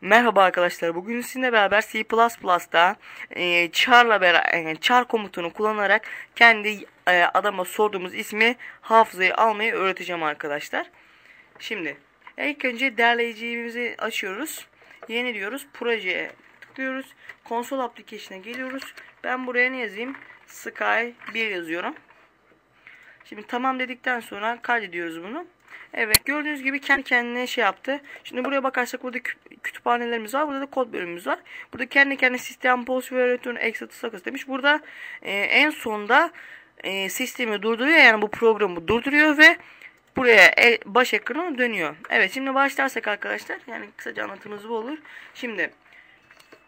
Merhaba arkadaşlar. Bugün sizinle beraber C++'da e, char'la beraber e, char komutunu kullanarak kendi e, adama sorduğumuz ismi hafızaya almayı öğreteceğim arkadaşlar. Şimdi ilk önce derleyicimizi açıyoruz. Yeni diyoruz. Projeye tıklıyoruz. Konsol application'a geliyoruz. Ben buraya ne yazayım? Sky 1 yazıyorum. Şimdi tamam dedikten sonra kaydediyoruz bunu. Evet gördüğünüz gibi kendi kendine şey yaptı. Şimdi buraya bakarsak burada kütüphanelerimiz var. Burada da kod bölümümüz var. Burada kendi kendine sistem post ve return exit sakız demiş. Burada e, en sonda e, sistemi durduruyor. Yani bu programı durduruyor ve buraya e, baş ekranı dönüyor. Evet şimdi başlarsak arkadaşlar. Yani kısaca anlatımız bu olur. Şimdi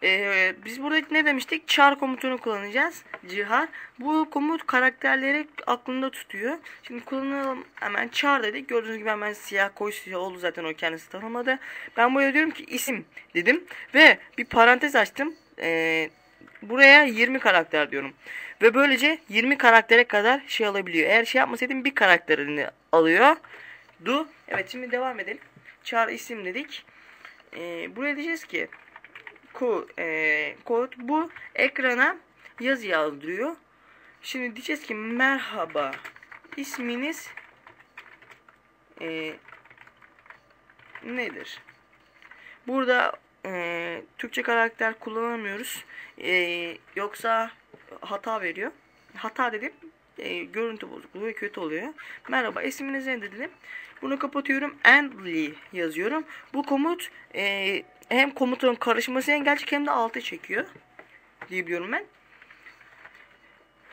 ee, biz burada ne demiştik? Char komutunu kullanacağız. Cihar. Bu komut karakterleri aklında tutuyor. Şimdi kullanalım hemen char dedik. Gördüğünüz gibi hemen siyah koyu siyah oldu zaten o kendisi tanımadı. Ben buraya diyorum ki isim dedim. Ve bir parantez açtım. Ee, buraya 20 karakter diyorum. Ve böylece 20 karaktere kadar şey alabiliyor. Eğer şey yapmasaydım bir karakterini alıyor. Du. Evet şimdi devam edelim. Char isim dedik. Ee, buraya diyeceğiz ki ko e, kod bu ekrana yazı yazdırıyor. Şimdi diyeceğiz ki merhaba isminiz e, nedir? Burada e, Türkçe karakter kullanamıyoruz. E, yoksa hata veriyor. Hata dedim. E, görüntü bozukluğu ve kötü oluyor. Merhaba isminiz nedir dedim. Bunu kapatıyorum. Endly yazıyorum. Bu komut e, hem komutun karışması engelleyecek hem de altı çekiyor. Diyebiliyorum ben.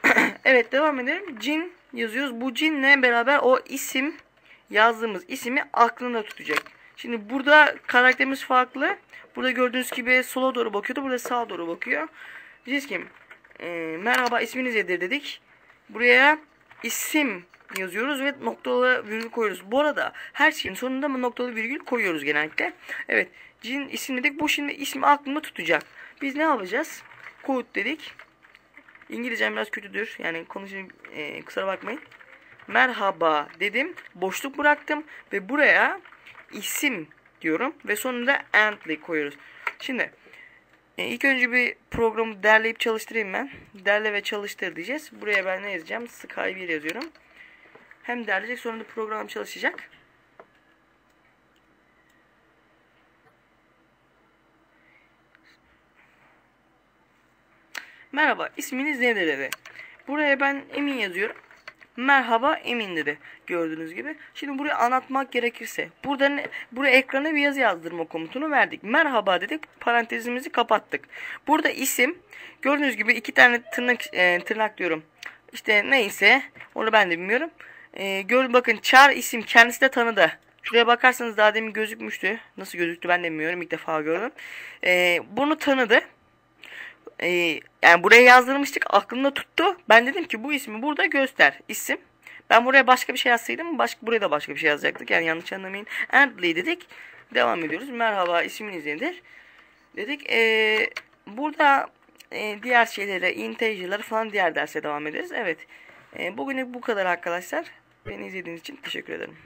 evet devam edelim. Cin yazıyoruz. Bu cinle beraber o isim yazdığımız ismi aklında tutacak. Şimdi burada karakterimiz farklı. Burada gördüğünüz gibi sola doğru bakıyordu. Burada sağa doğru bakıyor. Diyeceğiz ki e, merhaba isminiz nedir dedik. Buraya isim yazıyoruz ve noktalı virgül koyuyoruz. Bu arada her şeyin sonunda mı noktalı virgül koyuyoruz genellikle. Evet. Cin isim dedik. Bu şimdi ismi aklımda tutacak. Biz ne yapacağız? Kod dedik. İngilizcem biraz kötüdür. Yani konuşayım e, kusura bakmayın. Merhaba dedim. Boşluk bıraktım ve buraya isim diyorum ve sonunda andly koyuyoruz. Şimdi ilk önce bir programı derleyip çalıştırayım ben. Derle ve çalıştır diyeceğiz. Buraya ben ne yazacağım? Sky 1 yazıyorum. Hem derleyecek sonra da program çalışacak. Merhaba isminiz nedir dedi. Buraya ben Emin yazıyorum. Merhaba Emin dedi. Gördüğünüz gibi. Şimdi buraya anlatmak gerekirse. Burada ne, buraya ekrana bir yazı yazdırma komutunu verdik. Merhaba dedik. Parantezimizi kapattık. Burada isim. Gördüğünüz gibi iki tane tırnak, e, tırnak diyorum. İşte neyse. Onu ben de bilmiyorum. E, gör bakın çar isim kendisi de tanıdı. Şuraya bakarsanız daha demin gözükmüştü. Nasıl gözüktü ben de bilmiyorum. İlk defa gördüm. E, bunu tanıdı e, yani buraya yazdırmıştık aklımda tuttu. Ben dedim ki bu ismi burada göster isim. Ben buraya başka bir şey yazsaydım başka, buraya da başka bir şey yazacaktık. Yani yanlış anlamayın. Endly dedik. Devam ediyoruz. Merhaba isminiz nedir? Dedik. E, burada e, diğer şeylere, integer'ları falan diğer derse devam ederiz. Evet. E, bugünlük bu kadar arkadaşlar. Beni izlediğiniz için teşekkür ederim.